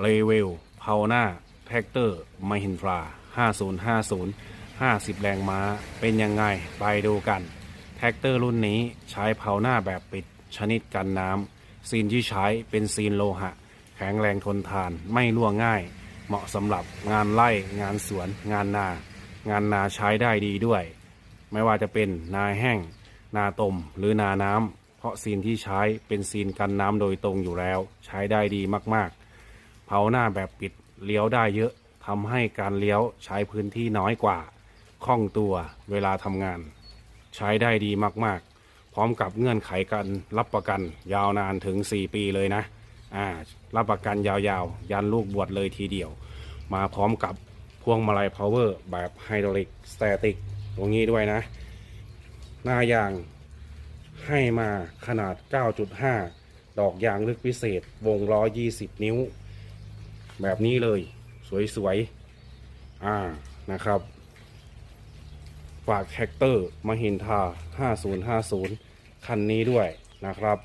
เลเวลเพาหน้าแท็กเตอร์มหินทรา5050 50 แรงม้า เป็นยังไง ไปดูกัน แท็กเตอร์รุ่นนี้ใช้เพาหน้าแบบปิดชนิดกันน้ำซีนที่ใช้เป็นซีนโลหะ แข็งแรงทนทานไม่รั่วง่าย เหมาะสำหรับงานไร่งานสวน งานนา งานนาใช้ได้ดีด้วย ไม่ว่าจะเป็นนาแห้ง นาตมหรือนาน้ำเพราะซีนที่ใช้เป็นซีนกันน้ำโดยตรงอยู่แล้ว ใช้ได้ดีมากๆ ผาหน้าแบบปิดเลี้ยวได้เยอะทำให้การเลี้ยวใช้พื้นที่น้อยกว่าคล่องตัวเวลาทำงาน ใช้ได้ดีมากๆ พร้อมกับเงื่อนไขการรับประกันยาวนานถึง 4 ปีเลยนะอ่ารับประกันยาวๆ ยันลูกบวชเลยทีเดียว มาพร้อมกับพวงมาลัยพาวเวอร์แบบไฮดรอลิกสแตติกตรงนี้ด้วยนะ หน้ายางให้มาขนาด 9.5 ดอกยางลึกพิเศษ วงล้อ 20 นิ้ว แบบนี้เลย สวยๆ อ่านะครับ ฝากแท็กเตอร์มาหินทา 5050 คันนี้ด้วยนะครับ